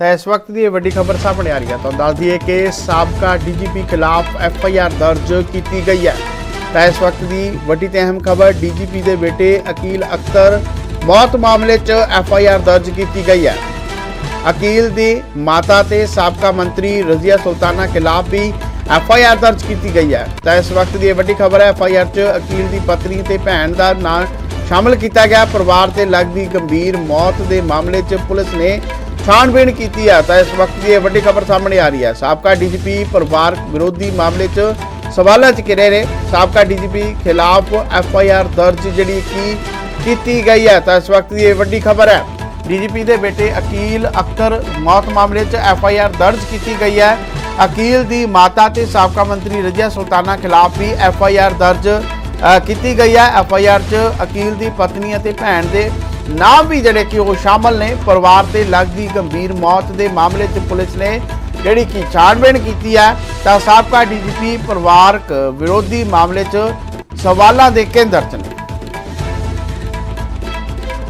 ਤਾਂ ਇਸ ਵਕਤ ਦੀ ਇਹ ਵੱਡੀ ਖਬਰ ਸਾਹਮਣੇ ਆ ਰਹੀ ਹੈ। ਤੁਹਾਨੂੰ ਦੱਸ ਦਈਏ ਕਿ ਸਾਬਕਾ ਡੀਜੀਪੀ ਖਿਲਾਫ ਐਫ ਆਈ ਆਰ ਦਰਜ ਕੀਤੀ ਗਈ ਹੈ। ਤਾਂ ਇਸ ਵਕਤ ਦੀ ਵੱਡੀ ਤੇ ਅਹਿਮ ਖਬਰ, ਡੀਜੀਪੀ ਦੇ ਬੇਟੇ ਅਕੀਲ ਅਖਤਰ ਮੌਤ ਮਾਮਲੇ 'ਚ ਐਫ ਆਈ ਆਰ ਦਰਜ ਕੀਤੀ ਗਈ ਹੈ। ਅਕੀਲ ਦੀ ਮਾਤਾ ਤੇ ਸਾਬਕਾ ਮੰਤਰੀ ਰਜ਼ੀਆ ਸੁਲਤਾਨਾ ਖਿਲਾਫ ਵੀ ਐਫ ਆਈ ਆਰ ਦਰਜ ਕੀਤੀ ਗਈ ਹੈ। ਤਾਂ ਇਸ ਵਕਤ ਦੀ ਇਹ ਵੱਡੀ ਖਬਰ ਹੈ ਐਫ ਆਈ ਆਰ 'ਚ ਅਕੀਲ ਦੀ ਪਤਨੀ ਤੇ ਭੈਣ ਦਾ ਨਾਂ ਸ਼ਾਮਲ ਕੀਤਾ ਗਿਆ। ਪਰਿਵਾਰ ਤੇ ਲੱਗਦੀ ਗੰਭੀਰ ਮੌਤ ਦੇ ਮਾਮਲੇ 'ਚ ਪੁਲਿਸ ਨੇ ਛਾਣਬੀਣ ਕੀਤੀ ਹੈ ਤਾਂ ਇਸ ਵਕਤ ਦੀ ਇਹ ਵੱਡੀ ਖਬਰ ਸਾਹਮਣੇ ਆ ਰਹੀ ਹੈ। ਸਾਬਕਾ ਡੀਜੀਪੀ ਪਰਿਵਾਰ ਵਿਰੋਧੀ ਮਾਮਲੇ 'ਚ ਸਵਾਲਾਂ 'ਚ ਘਿਰੇ ਨੇ। ਸਾਬਕਾ ਡੀਜੀਪੀ ਖਿਲਾਫ ਐਫ ਆਈ ਆਰ ਦਰਜ ਜਿਹੜੀ ਕੀ ਕੀਤੀ ਗਈ ਹੈ। ਤਾਂ ਇਸ ਵਕਤ ਦੀ ਇਹ ਵੱਡੀ ਖਬਰ ਹੈ। ਡੀਜੀਪੀ ਦੇ ਬੇਟੇ ਅਕੀਲ ਅਖਤਰ ਮੌਤ ਮਾਮਲੇ 'ਚ ਐਫ ਆਈ ਆਰ ਦਰਜ ਕੀਤੀ ਗਈ ਹੈ। ਅਕੀਲ ਦੀ ਮਾਤਾ ਤੇ ਸਾਬਕਾ ਮੰਤਰੀ ਰਜਿਆ ਸੁਲਤਾਨਾ ਖਿਲਾਫ ਵੀ ਐਫ ਆਈ ਆਰ ਦਰਜ ਕੀਤੀ ਗਈ ਹੈ। ਐਫ ਆਈ ਆਰ 'ਚ ਅਕੀਲ ਦੀ ਪਤਨੀ ਅਤੇ ਭੈਣ ਦੇ ਨਾਮ ਵੀ ਜਿਹੜੇ ਕਿ ਉਹ ਸ਼ਾਮਲ ਨੇ। ਪਰਿਵਾਰ ਤੇ ਲੱਗਦੀ ਗੰਭੀਰ ਮੌਤ ਦੇ ਮਾਮਲੇ 'ਚ ਪੁਲਿਸ ਨੇ ਜਿਹੜੀ ਕਿ ਛਾਣਬੀਣ ਕੀਤੀ ਹੈ। ਤਾਂ ਸਾਬਕਾ ਡੀਜੀਪੀ ਪਰਿਵਾਰਕ ਵਿਰੋਧੀ ਮਾਮਲੇ 'ਚ ਸਵਾਲਾਂ ਦੇ ਕੇਂਦਰ 'ਚ ਨੇ।